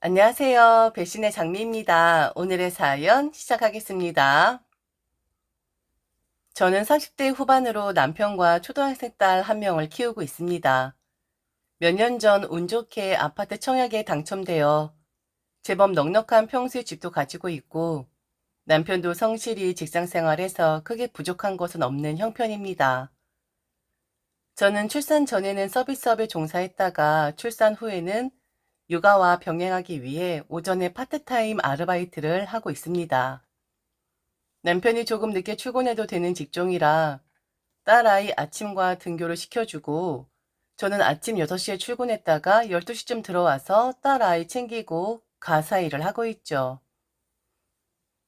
안녕하세요. 배신의 장미입니다. 오늘의 사연 시작하겠습니다. 저는 40대 후반으로 남편과 초등학생 딸 한 명을 키우고 있습니다. 몇 년 전 운 좋게 아파트 청약에 당첨되어 제법 넉넉한 평수의 집도 가지고 있고 남편도 성실히 직장 생활해서 크게 부족한 것은 없는 형편입니다. 저는 출산 전에는 서비스업에 종사했다가 출산 후에는 육아와 병행하기 위해 오전에 파트타임 아르바이트를 하고 있습니다. 남편이 조금 늦게 출근해도 되는 직종이라 딸아이 아침과 등교를 시켜주고 저는 아침 6시에 출근했다가 12시쯤 들어와서 딸아이 챙기고 가사 일을 하고 있죠.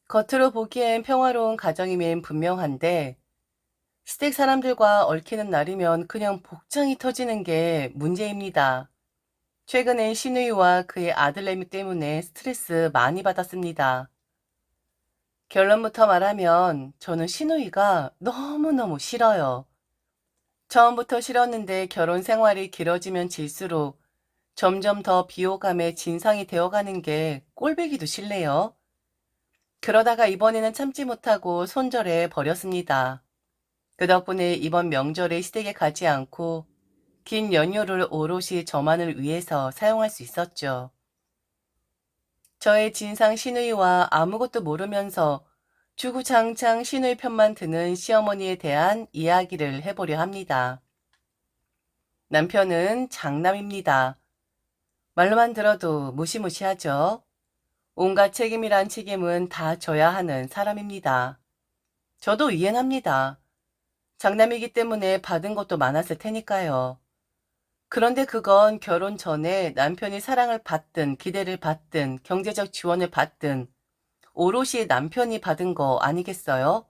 겉으로 보기엔 평화로운 가정임엔 분명한데 시댁 사람들과 얽히는 날이면 그냥 복장이 터지는 게 문제입니다. 최근엔 신우이와 그의 아들내미 때문에 스트레스 많이 받았습니다. 결론부터 말하면 저는 신우이가 너무너무 싫어요. 처음부터 싫었는데 결혼 생활이 길어지면 질수록 점점 더 비호감에 진상이 되어가는 게 꼴보기도 싫네요. 그러다가 이번에는 참지 못하고 손절해 버렸습니다. 그 덕분에 이번 명절에 시댁에 가지 않고 긴 연휴를 오롯이 저만을 위해서 사용할 수 있었죠. 저의 진상 시누이와 아무것도 모르면서 주구장창 시누이 편만 드는 시어머니에 대한 이야기를 해보려 합니다. 남편은 장남입니다. 말로만 들어도 무시무시하죠. 온갖 책임이란 책임은 다 져야 하는 사람입니다. 저도 이해합니다. 장남이기 때문에 받은 것도 많았을 테니까요. 그런데 그건 결혼 전에 남편이 사랑을 받든 기대를 받든 경제적 지원을 받든 오롯이 남편이 받은 거 아니겠어요?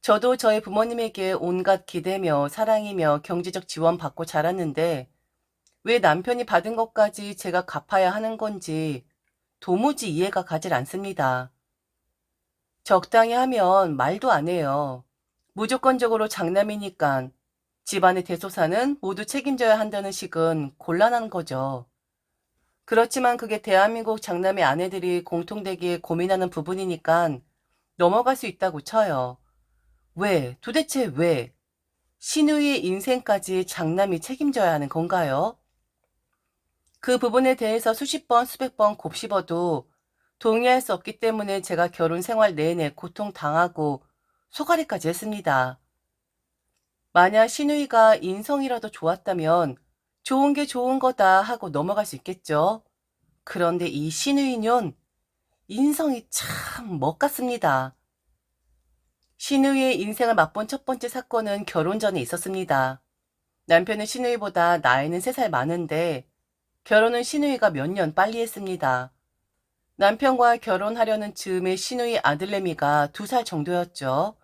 저도 저희 부모님에게 온갖 기대며 사랑이며 경제적 지원 받고 자랐는데 왜 남편이 받은 것까지 제가 갚아야 하는 건지 도무지 이해가 가질 않습니다. 적당히 하면 말도 안 해요. 무조건적으로 장남이니까 집안의 대소사는 모두 책임져야 한다는 식은 곤란한 거죠. 그렇지만 그게 대한민국 장남의 아내들이 공통되게 고민하는 부분이니까 넘어갈 수 있다고 쳐요. 왜? 도대체 왜? 신우의 인생까지 장남이 책임져야 하는 건가요? 그 부분에 대해서 수십 번, 수백 번 곱씹어도 동의할 수 없기 때문에 제가 결혼 생활 내내 고통당하고 소가리까지 했습니다. 만약 신우이가 인성이라도 좋았다면 좋은 게 좋은 거다 하고 넘어갈 수 있겠죠. 그런데 이 신우이는 인성이 참 멋같습니다. 신우이의 인생을 맛본 첫 번째 사건은 결혼 전에 있었습니다. 남편은 신우이보다 나이는 3살 많은데 결혼은 신우이가 몇 년 빨리 했습니다. 남편과 결혼하려는 즈음에 신우이 아들내미가 2살 정도였죠.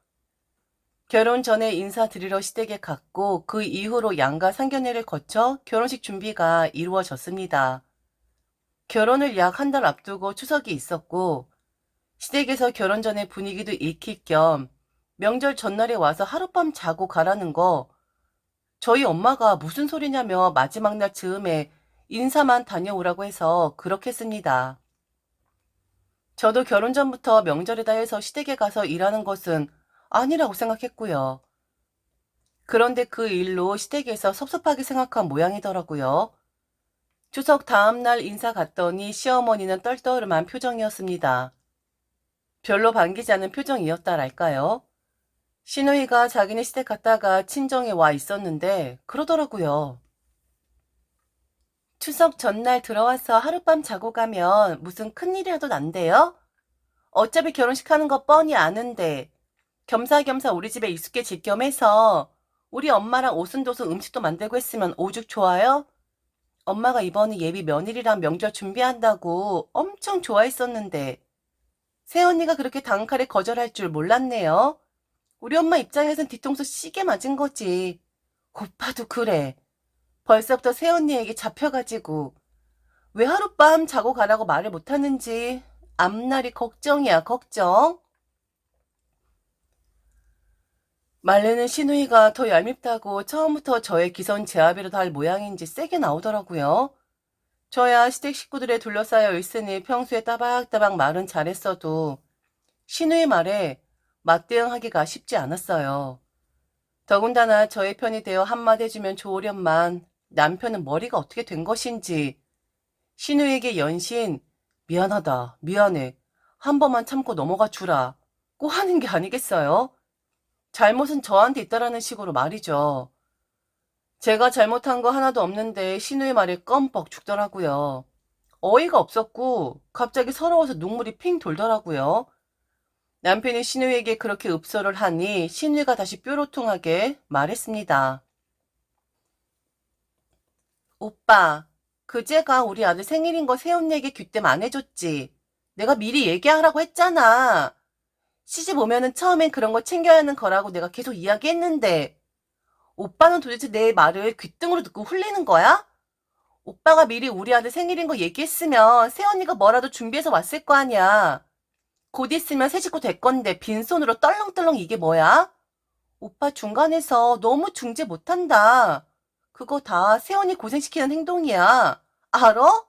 결혼 전에 인사드리러 시댁에 갔고 그 이후로 양가 상견례를 거쳐 결혼식 준비가 이루어졌습니다. 결혼을 약 한 달 앞두고 추석이 있었고 시댁에서 결혼 전에 분위기도 익힐 겸 명절 전날에 와서 하룻밤 자고 가라는 거 저희 엄마가 무슨 소리냐며 마지막 날 즈음에 인사만 다녀오라고 해서 그렇게 했습니다. 저도 결혼 전부터 명절이다 해서 시댁에 가서 일하는 것은 아니라고 생각했고요. 그런데 그 일로 시댁에서 섭섭하게 생각한 모양이더라고요. 추석 다음날 인사 갔더니 시어머니는 떨떠름한 표정이었습니다. 별로 반기지 않은 표정이었다랄까요? 신우이가 자기네 시댁 갔다가 친정에 와 있었는데 그러더라고요. 추석 전날 들어와서 하룻밤 자고 가면 무슨 큰일이라도 난대요? 어차피 결혼식 하는 거 뻔히 아는데 겸사겸사 우리 집에 익숙해질 겸 해서 우리 엄마랑 오순도순 음식도 만들고 했으면 오죽 좋아요? 엄마가 이번에 예비 며느리랑 명절 준비한다고 엄청 좋아했었는데 새언니가 그렇게 단칼에 거절할 줄 몰랐네요. 우리 엄마 입장에선 뒤통수 시게 맞은 거지. 오빠도 그래. 벌써부터 새언니에게 잡혀가지고 왜 하룻밤 자고 가라고 말을 못하는지 앞날이 걱정이야 걱정. 말레는 신우이가 더 얄밉다고 처음부터 저의 기선 제압이라도 할 모양인지 세게 나오더라고요. 저야 시댁 식구들에 둘러싸여 있으니 평소에 따박따박 말은 잘했어도 신우의 말에 맞대응하기가 쉽지 않았어요. 더군다나 저의 편이 되어 한마디 해주면 좋으련만 남편은 머리가 어떻게 된 것인지 신우에게 연신 미안하다, 미안해, 한 번만 참고 넘어가 주라 고 하는 게 아니겠어요? 잘못은 저한테 있다라는 식으로 말이죠. 제가 잘못한 거 하나도 없는데 신우의 말에 껌뻑 죽더라고요. 어이가 없었고 갑자기 서러워서 눈물이 핑 돌더라고요. 남편이 신우에게 그렇게 읍소를 하니 신우가 다시 뾰로통하게 말했습니다. 오빠, 그제가 우리 아들 생일인 거 새언니에게 귀뜸 안 해줬지. 내가 미리 얘기하라고 했잖아. 시집 오면은 처음엔 그런 거 챙겨야 하는 거라고 내가 계속 이야기했는데 오빠는 도대체 내 말을 귓등으로 듣고 흘리는 거야? 오빠가 미리 우리 아들 생일인 거 얘기했으면 새언니가 뭐라도 준비해서 왔을 거 아니야. 곧 있으면 새 식구 될 건데 빈손으로 떨렁떨렁 이게 뭐야? 오빠 중간에서 너무 중재 못한다. 그거 다 새언니 고생시키는 행동이야. 알아?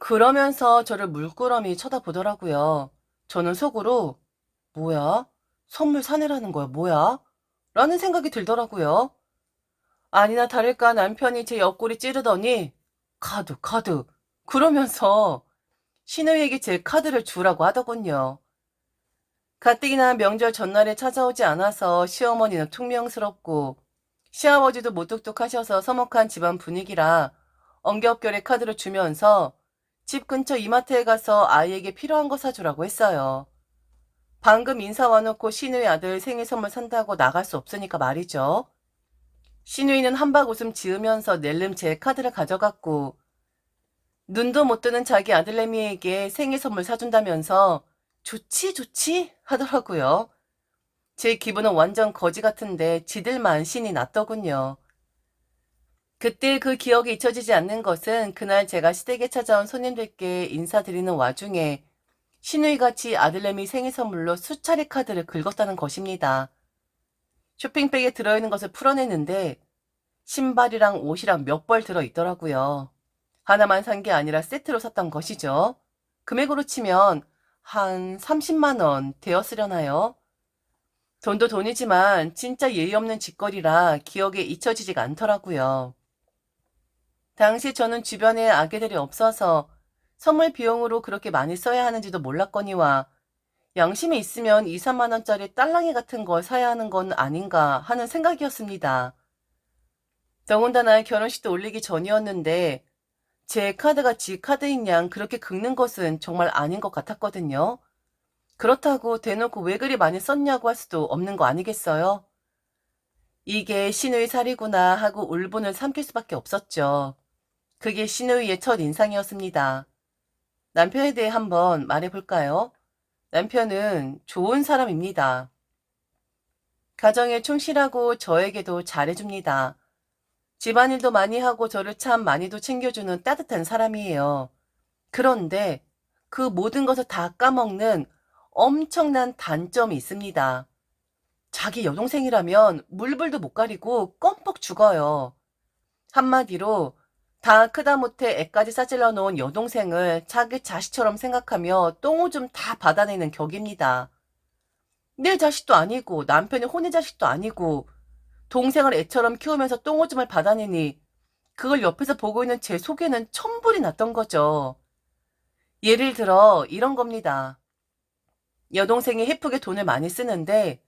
그러면서 저를 물끄러미 쳐다보더라고요. 저는 속으로 뭐야? 선물 사내라는 거야, 뭐야? 라는 생각이 들더라고요. 아니나 다를까 남편이 제 옆구리 찌르더니 카드, 카드. 그러면서 신우에게 제 카드를 주라고 하더군요. 가뜩이나 명절 전날에 찾아오지 않아서 시어머니는 퉁명스럽고 시아버지도 무뚝뚝하셔서 서먹한 집안 분위기라 엉겹결에 카드를 주면서 집 근처 이마트에 가서 아이에게 필요한 거 사주라고 했어요. 방금 인사 와놓고 신우의 아들 생일 선물 산다고 나갈 수 없으니까 말이죠. 신우이는 한박 웃음 지으면서 낼름 제 카드를 가져갔고 눈도 못 뜨는 자기 아들내미에게 생일 선물 사준다면서 좋지 좋지 하더라고요. 제 기분은 완전 거지 같은데 지들만 신이 났더군요. 그때 그 기억이 잊혀지지 않는 것은 그날 제가 시댁에 찾아온 손님들께 인사드리는 와중에 신우이같이 아들내미 생일 선물로 수차례 카드를 긁었다는 것입니다. 쇼핑백에 들어있는 것을 풀어내는데 신발이랑 옷이랑 몇 벌 들어있더라고요. 하나만 산 게 아니라 세트로 샀던 것이죠. 금액으로 치면 한 30만원 되었으려나요? 돈도 돈이지만 진짜 예의 없는 짓거리라 기억에 잊혀지지가 않더라고요. 당시 저는 주변에 아기들이 없어서 선물 비용으로 그렇게 많이 써야 하는지도 몰랐거니와 양심이 있으면 2, 3만 원짜리 딸랑이 같은 걸 사야 하는 건 아닌가 하는 생각이었습니다. 더군다나 결혼식도 올리기 전이었는데 제 카드가 지 카드인 양 그렇게 긁는 것은 정말 아닌 것 같았거든요. 그렇다고 대놓고 왜 그리 많이 썼냐고 할 수도 없는 거 아니겠어요? 이게 신우의 살이구나 하고 울분을 삼킬 수밖에 없었죠. 그게 신우이의 첫 인상이었습니다. 남편에 대해 한번 말해볼까요? 남편은 좋은 사람입니다. 가정에 충실하고 저에게도 잘해줍니다. 집안일도 많이 하고 저를 참 많이도 챙겨주는 따뜻한 사람이에요. 그런데 그 모든 것을 다 까먹는 엄청난 단점이 있습니다. 자기 여동생이라면 물불도 못 가리고 껌뻑 죽어요. 한마디로 다 크다 못해 애까지 싸질러 놓은 여동생을 자기 자식처럼 생각하며 똥오줌 다 받아내는 격입니다. 내 자식도 아니고 남편의 혼의 자식도 아니고 동생을 애처럼 키우면서 똥오줌을 받아내니 그걸 옆에서 보고 있는 제 속에는 천불이 났던 거죠. 예를 들어 이런 겁니다. 여동생이 해프게 돈을 많이 쓰는데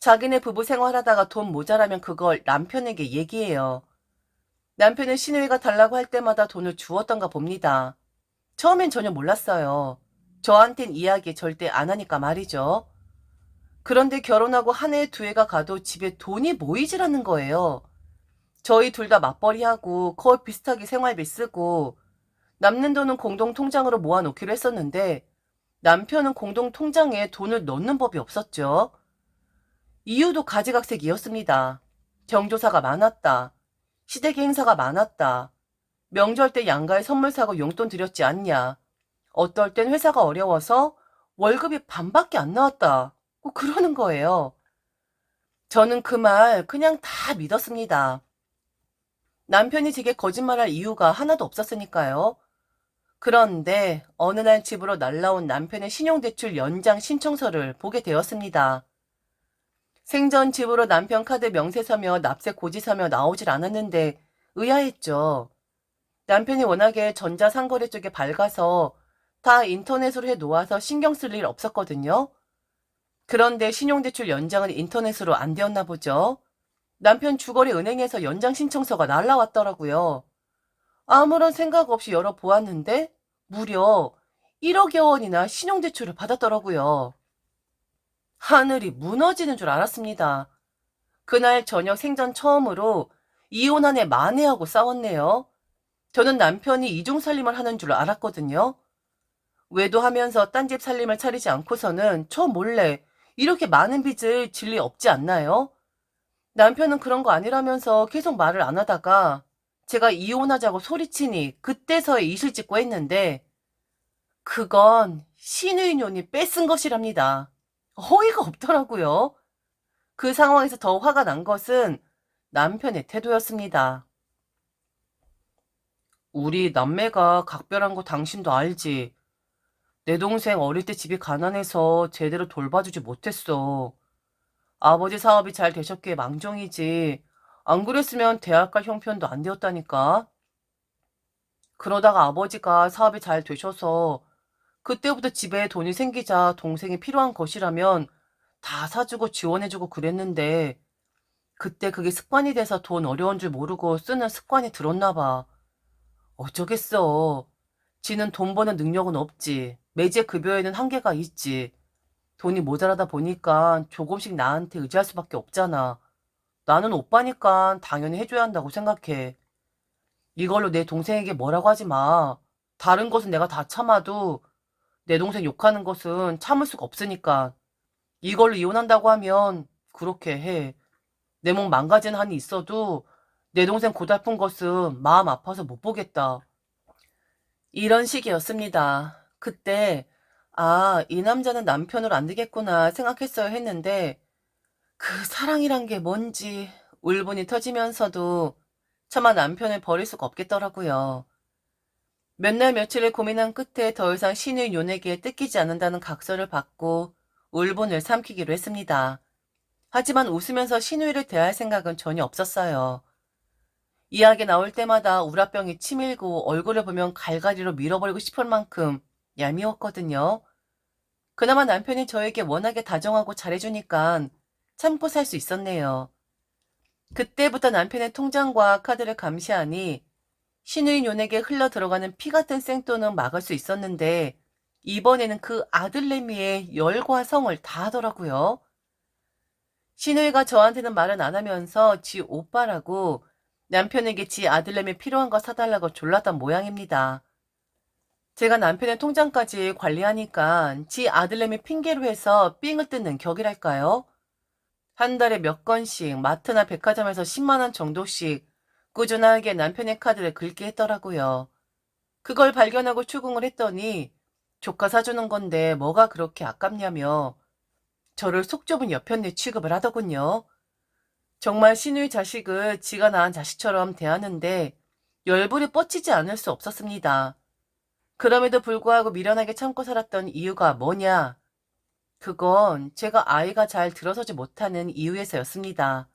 자기네 부부 생활하다가 돈 모자라면 그걸 남편에게 얘기해요. 남편은 신우이가 달라고 할 때마다 돈을 주었던가 봅니다. 처음엔 전혀 몰랐어요. 저한텐 이야기 절대 안 하니까 말이죠. 그런데 결혼하고 한 해 두 해가 가도 집에 돈이 모이질 않는 거예요. 저희 둘 다 맞벌이하고 거의 비슷하게 생활비 쓰고 남는 돈은 공동 통장으로 모아놓기로 했었는데 남편은 공동 통장에 돈을 넣는 법이 없었죠. 이유도 가지각색이었습니다. 경조사가 많았다. 시댁의 행사가 많았다. 명절 때 양가에 선물 사고 용돈 드렸지 않냐. 어떨 땐 회사가 어려워서 월급이 반밖에 안 나왔다. 꼭 그러는 거예요. 저는 그 말 그냥 다 믿었습니다. 남편이 제게 거짓말할 이유가 하나도 없었으니까요. 그런데 어느 날 집으로 날라온 남편의 신용대출 연장 신청서를 보게 되었습니다. 생전 집으로 남편 카드 명세서며 납세 고지서며 나오질 않았는데 의아했죠. 남편이 워낙에 전자상거래 쪽에 밝아서 다 인터넷으로 해 놓아서 신경 쓸 일 없었거든요. 그런데 신용대출 연장은 인터넷으로 안 되었나 보죠. 남편 주거래 은행에서 연장 신청서가 날라왔더라고요. 아무런 생각 없이 열어보았는데 무려 1억여 원이나 신용대출을 받았더라고요. 하늘이 무너지는 줄 알았습니다. 그날 저녁 생전 처음으로 이혼한 애 만회하고 싸웠네요. 저는 남편이 이중 살림을 하는 줄 알았거든요. 외도하면서 딴 집 살림을 차리지 않고서는 저 몰래 이렇게 많은 빚을 질리 없지 않나요? 남편은 그런 거 아니라면서 계속 말을 안 하다가 제가 이혼하자고 소리치니 그때서야 이실 짓고 했는데 그건 신의년이 뺏은 것이랍니다. 허위가 없더라고요. 그 상황에서 더 화가 난 것은 남편의 태도였습니다. 우리 남매가 각별한 거 당신도 알지. 내 동생 어릴 때 집이 가난해서 제대로 돌봐주지 못했어. 아버지 사업이 잘 되셨기에 망정이지. 안 그랬으면 대학 갈 형편도 안 되었다니까. 그러다가 아버지가 사업이 잘 되셔서 그때부터 집에 돈이 생기자 동생이 필요한 것이라면 다 사주고 지원해주고 그랬는데 그때 그게 습관이 돼서 돈 어려운 줄 모르고 쓰는 습관이 들었나 봐. 어쩌겠어. 지는 돈 버는 능력은 없지. 매제 급여에는 한계가 있지. 돈이 모자라다 보니까 조금씩 나한테 의지할 수밖에 없잖아. 나는 오빠니까 당연히 해줘야 한다고 생각해. 이걸로 내 동생에게 뭐라고 하지 마. 다른 것은 내가 다 참아도 내 동생 욕하는 것은 참을 수가 없으니까. 이걸로 이혼한다고 하면 그렇게 해. 내 몸 망가진 한이 있어도 내 동생 고달픈 것은 마음 아파서 못 보겠다. 이런 식이었습니다. 그때 아, 이 남자는 남편으로 안 되겠구나 생각했어야 했는데 그 사랑이란 게 뭔지 울분이 터지면서도 차마 남편을 버릴 수가 없겠더라고요. 몇 날 며칠을 고민한 끝에 더 이상 신의 요에게 뜯기지 않는다는 각서를 받고 울분을 삼키기로 했습니다. 하지만 웃으면서 신우이를 대할 생각은 전혀 없었어요. 이야기 나올 때마다 우라병이 치밀고 얼굴을 보면 갈갈이로 밀어버리고 싶을 만큼 얄미웠거든요. 그나마 남편이 저에게 워낙에 다정하고 잘해주니까 참고 살 수 있었네요. 그때부터 남편의 통장과 카드를 감시하니 신우인 요에게 흘러 들어가는 피 같은 생돈은 막을 수 있었는데 이번에는 그 아들내미의 열과 성을 다 하더라고요. 신우이가 저한테는 말은 안 하면서 지 오빠라고 남편에게 지 아들내미 필요한 거 사달라고 졸랐던 모양입니다. 제가 남편의 통장까지 관리하니까 지 아들내미 핑계로 해서 삥을 뜯는 격이랄까요? 한 달에 몇 건씩 마트나 백화점에서 10만원 정도씩 꾸준하게 남편의 카드를 긁게 했더라고요. 그걸 발견하고 추궁을 했더니 조카 사주는 건데 뭐가 그렇게 아깝냐며 저를 속 좁은 여편네 취급을 하더군요. 정말 신우의 자식을 지가 낳은 자식처럼 대하는데 열불이 뻗치지 않을 수 없었습니다. 그럼에도 불구하고 미련하게 참고 살았던 이유가 뭐냐? 그건 제가 아이가 잘 들어서지 못하는 이유에서였습니다.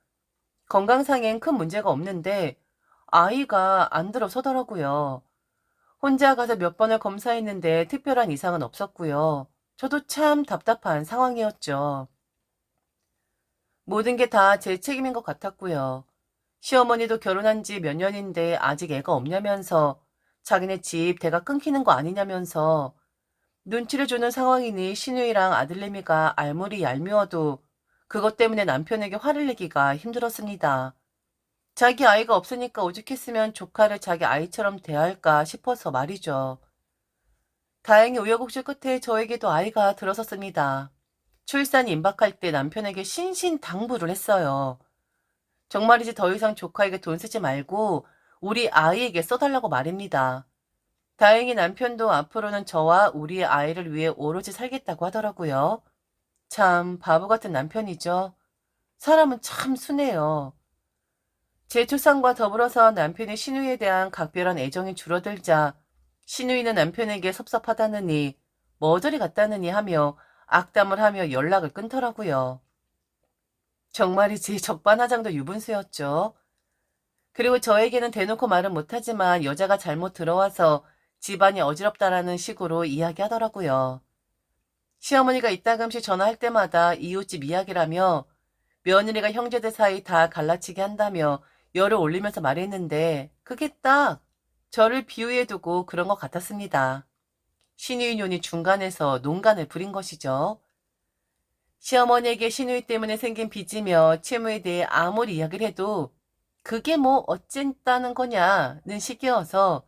건강상엔 큰 문제가 없는데 아이가 안 들어서더라고요. 혼자 가서 몇 번을 검사했는데 특별한 이상은 없었고요. 저도 참 답답한 상황이었죠. 모든 게 다 제 책임인 것 같았고요. 시어머니도 결혼한 지 몇 년인데 아직 애가 없냐면서 자기네 집 대가 끊기는 거 아니냐면서 눈치를 주는 상황이니 신우이랑 아들내미가 알물이 얄미워도 그것 때문에 남편에게 화를 내기가 힘들었습니다. 자기 아이가 없으니까 오죽했으면 조카를 자기 아이처럼 대할까 싶어서 말이죠. 다행히 우여곡절 끝에 저에게도 아이가 들어섰습니다. 출산이 임박할 때 남편에게 신신당부를 했어요. 정말이지 더 이상 조카에게 돈 쓰지 말고 우리 아이에게 써달라고 말입니다. 다행히 남편도 앞으로는 저와 우리의 아이를 위해 오로지 살겠다고 하더라고요. 참 바보 같은 남편이죠. 사람은 참 순해요. 제 초상과 더불어서 남편의 신우이에 대한 각별한 애정이 줄어들자 신우이는 남편에게 섭섭하다느니 머저리 같다느니 하며 악담을 하며 연락을 끊더라고요. 정말이지 적반하장도 유분수였죠. 그리고 저에게는 대놓고 말은 못하지만 여자가 잘못 들어와서 집안이 어지럽다라는 식으로 이야기하더라고요. 시어머니가 이따금씩 전화할 때마다 이웃집 이야기라며 며느리가 형제들 사이 다 갈라치게 한다며 열을 올리면서 말했는데 그게 딱 저를 비유해 두고 그런 것 같았습니다. 신우이년이 중간에서 농간을 부린 것이죠. 시어머니에게 신우이 때문에 생긴 빚이며 채무에 대해 아무리 이야기를 해도 그게 뭐 어쨌다는 거냐는 식이어서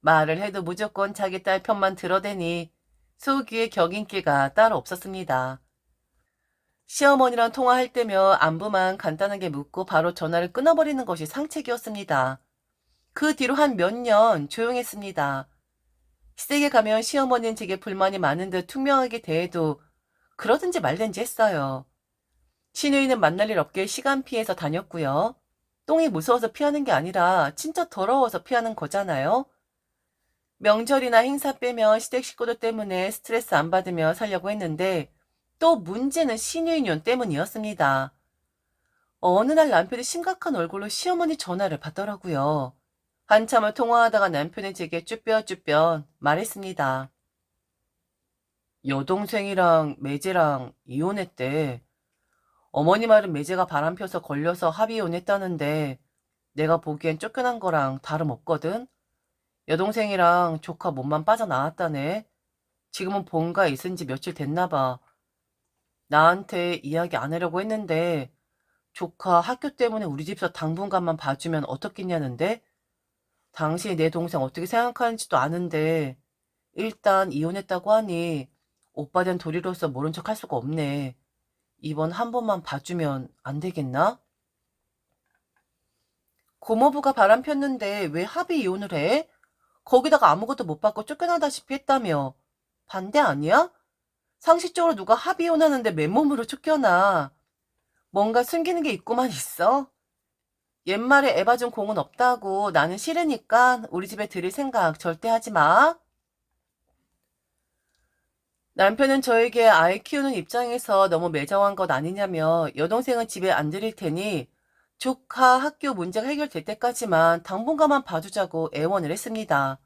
말을 해도 무조건 자기 딸 편만 들어대니 속위의 격인기가 따로 없었습니다. 시어머니랑 통화할 때며 안부만 간단하게 묻고 바로 전화를 끊어버리는 것이 상책이었습니다. 그 뒤로 한 몇 년 조용했습니다. 시댁에 가면 시어머니는 제게 불만이 많은 듯 투명하게 대해도 그러든지 말든지 했어요. 신우이는 만날 일 없게 시간 피해서 다녔고요. 똥이 무서워서 피하는 게 아니라 진짜 더러워서 피하는 거잖아요. 명절이나 행사 빼면 시댁 식구들 때문에 스트레스 안 받으며 살려고 했는데 또 문제는 신유인연 때문이었습니다. 어느 날 남편이 심각한 얼굴로 시어머니 전화를 받더라고요. 한참을 통화하다가 남편이 제게 쭈뼛쭈뼛 말했습니다. 여동생이랑 매제랑 이혼했대. 어머니 말은 매제가 바람 펴서 걸려서 합의 이혼했다는데 내가 보기엔 쫓겨난 거랑 다름없거든. 여동생이랑 조카 몸만 빠져나왔다네. 지금은 본가에 있은 지 며칠 됐나 봐. 나한테 이야기 안 하려고 했는데 조카 학교 때문에 우리 집에서 당분간만 봐주면 어떻겠냐는데 당신이 내 동생 어떻게 생각하는지도 아는데 일단 이혼했다고 하니 오빠 된 도리로서 모른 척 할 수가 없네. 이번 한 번만 봐주면 안 되겠나? 고모부가 바람 폈는데 왜 합의 이혼을 해? 거기다가 아무것도 못 받고 쫓겨나다시피 했다며. 반대 아니야? 상식적으로 누가 합의 이혼하는데 맨몸으로 쫓겨나. 뭔가 숨기는 게 있구만 있어. 옛말에 에바 준 공은 없다고 나는 싫으니까 우리 집에 들일 생각 절대 하지 마. 남편은 저에게 아이 키우는 입장에서 너무 매정한 것 아니냐며 여동생은 집에 안 들일 테니 조카 학교 문제가 해결될 때까지만 당분간만 봐주자고 애원을 했습니다.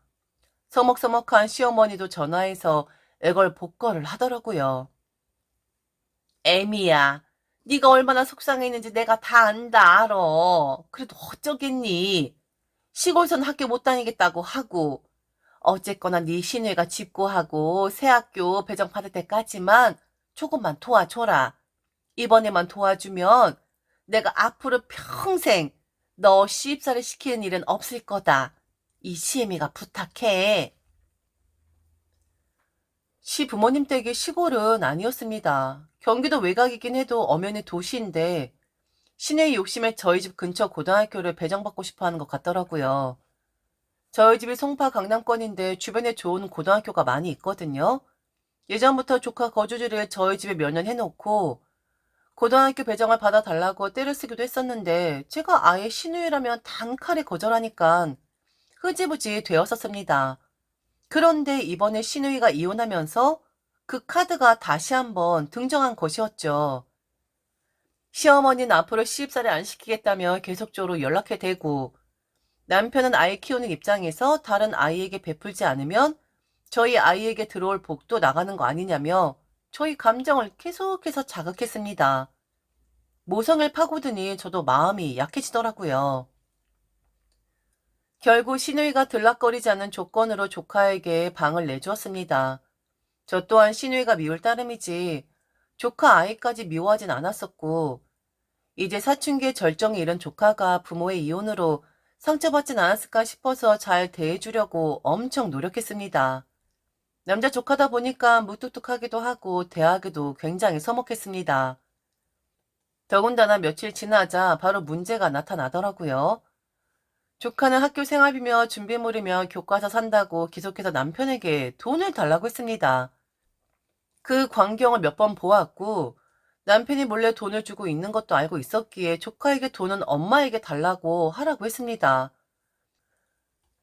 서먹서먹한 시어머니도 전화해서 애걸 복걸을 하더라고요. 애미야, 네가 얼마나 속상했는지 내가 다 안다 알아. 그래도 어쩌겠니? 시골선 학교 못 다니겠다고 하고 어쨌거나 네 시누이가 집고하고 새 학교 배정 받을 때까지만 조금만 도와줘라. 이번에만 도와주면 내가 앞으로 평생 너 시집살이 시키는 일은 없을 거다. 이 시애미가 부탁해. 시 부모님 댁이 시골은 아니었습니다. 경기도 외곽이긴 해도 엄연히 도시인데 시내의 욕심에 저희 집 근처 고등학교를 배정받고 싶어 하는 것 같더라고요. 저희 집이 송파 강남권인데 주변에 좋은 고등학교가 많이 있거든요. 예전부터 조카 거주지를 저희 집에 몇 년 해놓고 고등학교 배정을 받아달라고 때를 쓰기도 했었는데 제가 아예 신우이라면 단칼에 거절하니까 흐지부지 되었었습니다. 그런데 이번에 신우이가 이혼하면서 그 카드가 다시 한번 등장한 것이었죠. 시어머니는 앞으로 시집살이 안 시키겠다며 계속적으로 연락해 대고 남편은 아이 키우는 입장에서 다른 아이에게 베풀지 않으면 저희 아이에게 들어올 복도 나가는 거 아니냐며 저희 감정을 계속해서 자극했습니다. 모성을 파고드니 저도 마음이 약해지더라고요. 결국 신우이가 들락거리지 않는 조건으로 조카에게 방을 내주었습니다. 저 또한 신우이가 미울 따름이지 조카 아이까지 미워하진 않았었고 이제 사춘기의 절정에 이른 조카가 부모의 이혼으로 상처받진 않았을까 싶어서 잘 대해주려고 엄청 노력했습니다. 남자 조카다 보니까 무뚝뚝하기도 하고 대하기도 굉장히 서먹했습니다. 더군다나 며칠 지나자 바로 문제가 나타나더라고요. 조카는 학교 생활비며 준비물이며 교과서 산다고 계속해서 남편에게 돈을 달라고 했습니다. 그 광경을 몇 번 보았고 남편이 몰래 돈을 주고 있는 것도 알고 있었기에 조카에게 돈은 엄마에게 달라고 하라고 했습니다.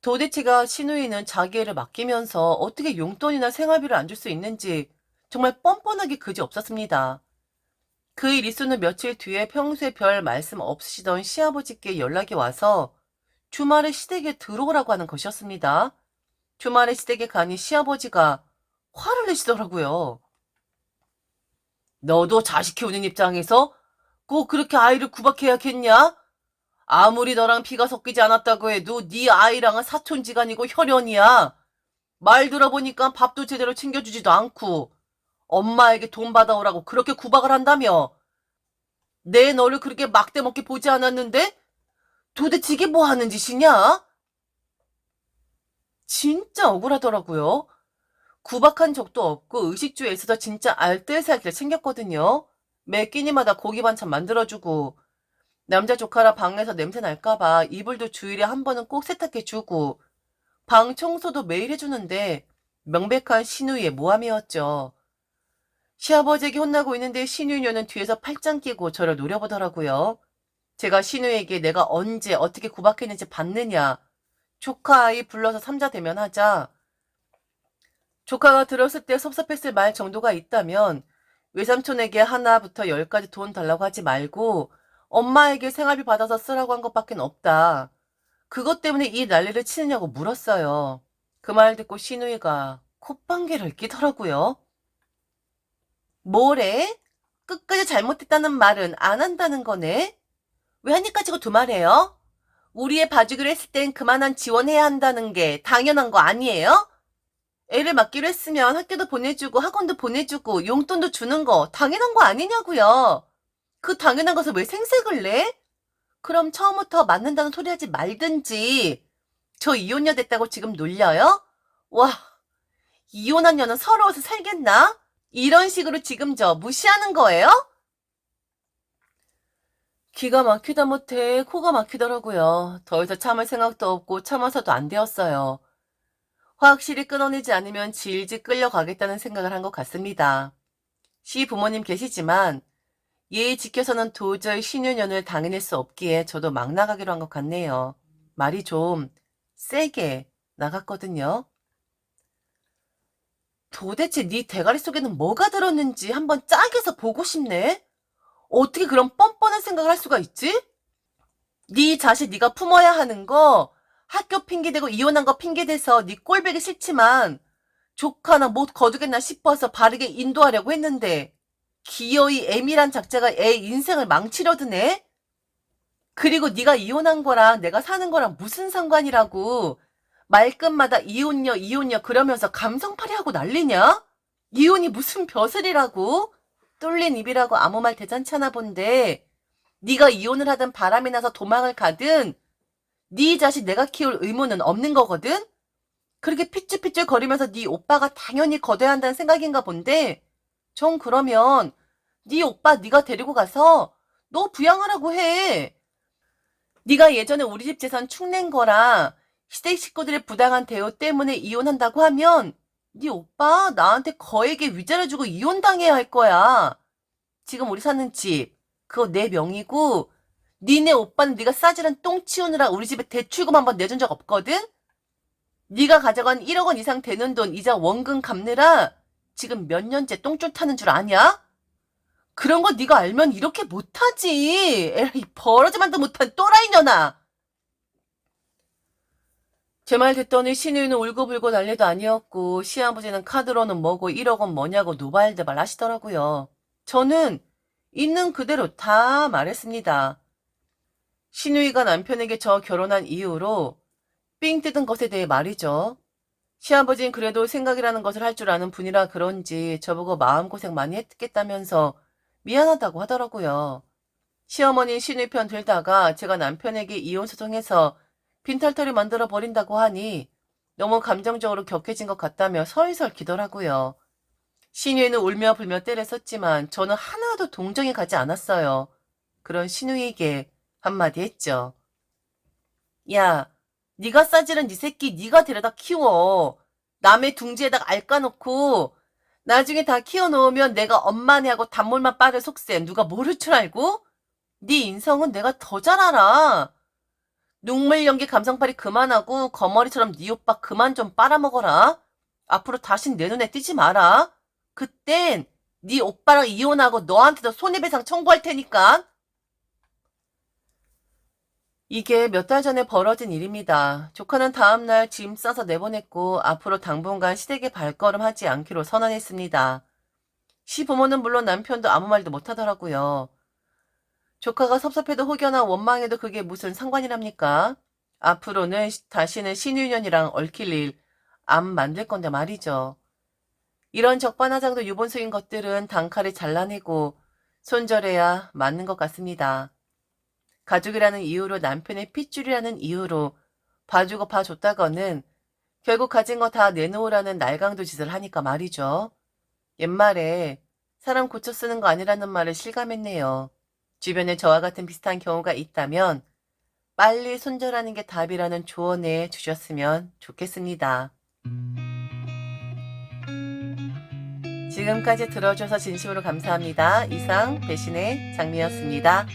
도대체가 신우이는 자기 애를 맡기면서 어떻게 용돈이나 생활비를 안 줄 수 있는지 정말 뻔뻔하게 그지 없었습니다. 그일 있었는 며칠 뒤에 평소에 별 말씀 없으시던 시아버지께 연락이 와서 주말에 시댁에 들어오라고 하는 것이었습니다. 주말에 시댁에 가니 시아버지가 화를 내시더라고요. 너도 자식 키우는 입장에서 꼭 그렇게 아이를 구박해야겠냐? 아무리 너랑 피가 섞이지 않았다고 해도 네 아이랑은 사촌지간이고 혈연이야. 말 들어보니까 밥도 제대로 챙겨주지도 않고 엄마에게 돈 받아오라고 그렇게 구박을 한다며. 내 너를 그렇게 막대먹게 보지 않았는데 도대체 이게 뭐 하는 짓이냐? 진짜 억울하더라고요. 구박한 적도 없고 의식주에 있어서 진짜 알뜰살뜰 챙겼거든요. 매 끼니마다 고기 반찬 만들어주고 남자 조카라 방에서 냄새 날까봐 이불도 주일에 한 번은 꼭 세탁해 주고 방 청소도 매일 해주는데 명백한 신우이의 모함이었죠. 시아버지에게 혼나고 있는데 신우이녀는 뒤에서 팔짱 끼고 저를 노려보더라고요. 제가 신우에게 내가 언제 어떻게 구박했는지 봤느냐. 조카 아이 불러서 삼자 대면하자. 조카가 들었을 때 섭섭했을 말 정도가 있다면 외삼촌에게 하나부터 열까지 돈 달라고 하지 말고 엄마에게 생활비 받아서 쓰라고 한 것밖엔 없다. 그것 때문에 이 난리를 치느냐고 물었어요. 그 말 듣고 신우이가 콧방귀를 끼더라고요. 뭐래? 끝까지 잘못했다는 말은 안 한다는 거네? 왜 한입까지고 두 말해요? 우리의 봐주기로 했을 땐 그만한 지원해야 한다는 게 당연한 거 아니에요? 애를 맡기로 했으면 학교도 보내주고 학원도 보내주고 용돈도 주는 거 당연한 거 아니냐고요. 그 당연한 것을 왜 생색을 내? 그럼 처음부터 맞는다는 소리 하지 말든지. 저 이혼녀 됐다고 지금 놀려요? 와, 이혼한 년은 서러워서 살겠나? 이런 식으로 지금 저 무시하는 거예요? 기가 막히다 못해 코가 막히더라고요. 더 이상 참을 생각도 없고 참아서도 안 되었어요. 확실히 끊어내지 않으면 질질 끌려가겠다는 생각을 한 것 같습니다. 시 부모님 계시지만 예의 지켜서는 도저히 신유년을 당해낼 수 없기에 저도 막 나가기로 한 것 같네요. 말이 좀 세게 나갔거든요. 도대체 네 대가리 속에는 뭐가 들었는지 한번 짝에서 보고 싶네. 어떻게 그런 뻔뻔한 생각을 할 수가 있지? 네 자식 네가 품어야 하는 거 학교 핑계대고 이혼한 거 핑계대서 네 꼴보기 싫지만 조카나 못 거두겠나 싶어서 바르게 인도하려고 했는데 기어이 애미란 작자가 애 인생을 망치려 드네? 그리고 네가 이혼한 거랑 내가 사는 거랑 무슨 상관이라고 말끝마다 이혼녀 이혼녀 그러면서 감성팔이 하고 난리냐? 이혼이 무슨 벼슬이라고? 뚫린 입이라고 아무 말 대잔찮아 본데 네가 이혼을 하든 바람이 나서 도망을 가든 네 자식 내가 키울 의무는 없는 거거든? 그렇게 삐뚤삐뚤 거리면서 네 오빠가 당연히 거둬야 한다는 생각인가 본데 전 그러면 네 오빠 네가 데리고 가서 너 부양하라고 해. 네가 예전에 우리 집 재산 축낸 거랑 시댁 식구들의 부당한 대우 때문에 이혼한다고 하면 네 오빠 나한테 거액의 위자료 주고 이혼당해야 할 거야. 지금 우리 사는 집 그거 내 명이고 니네 오빠는 네가 싸지른 똥 치우느라 우리 집에 대출금 한 번 내준 적 없거든? 네가 가져간 1억 원 이상 되는 돈 이자 원금 갚느라 지금 몇 년째 똥줄 타는 줄 아냐? 그런 거 네가 알면 이렇게 못하지. 에이 버러지만도 못한 또라이 년아. 제 말 듣더니 신우이는 울고불고 난리도 아니었고 시아버지는 카드로는 뭐고 1억 원 뭐냐고 노발대발 하시더라고요. 저는 있는 그대로 다 말했습니다. 신우이가 남편에게 저 결혼한 이후로 삥 뜯은 것에 대해 말이죠. 시아버진 그래도 생각이라는 것을 할 줄 아는 분이라 그런지 저보고 마음고생 많이 했겠다면서 미안하다고 하더라고요. 시어머니 신우이 편 들다가 제가 남편에게 이혼 소송해서 빈털터리 만들어 버린다고 하니 너무 감정적으로 격해진 것 같다며 설설 기더라고요. 신우이는 울며 불며 때를 썼지만 저는 하나도 동정이 가지 않았어요. 그런 신우이에게 한마디 했죠. 야, 네가 싸지른 네 새끼 네가 데려다 키워. 남의 둥지에다가 알 까놓고 나중에 다 키워놓으면 내가 엄마네 하고 단물만 빠를 속셈 누가 모를 줄 알고? 네 인성은 내가 더 잘 알아. 눈물 연기 감성팔이 그만하고 거머리처럼 네 오빠 그만 좀 빨아먹어라. 앞으로 다신 내 눈에 띄지 마라. 그땐 네 오빠랑 이혼하고 너한테도 손해배상 청구할 테니까. 이게 몇 달 전에 벌어진 일입니다. 조카는 다음날 짐 싸서 내보냈고 앞으로 당분간 시댁에 발걸음하지 않기로 선언했습니다. 시 부모는 물론 남편도 아무 말도 못하더라고요. 조카가 섭섭해도 혹여나 원망해도 그게 무슨 상관이랍니까? 앞으로는 시- 다시는 신유년이랑 얽힐 일 안 만들 건데 말이죠. 이런 적반하장도 유본속인 것들은 단칼에 잘라내고 손절해야 맞는 것 같습니다. 가족이라는 이유로 남편의 핏줄이라는 이유로 봐주고 봐줬다거는 결국 가진 거 다 내놓으라는 날강도 짓을 하니까 말이죠. 옛말에 사람 고쳐 쓰는 거 아니라는 말을 실감했네요. 주변에 저와 같은 비슷한 경우가 있다면 빨리 손절하는 게 답이라는 조언해 주셨으면 좋겠습니다. 지금까지 들어줘서 진심으로 감사합니다. 이상 배신의 장미였습니다.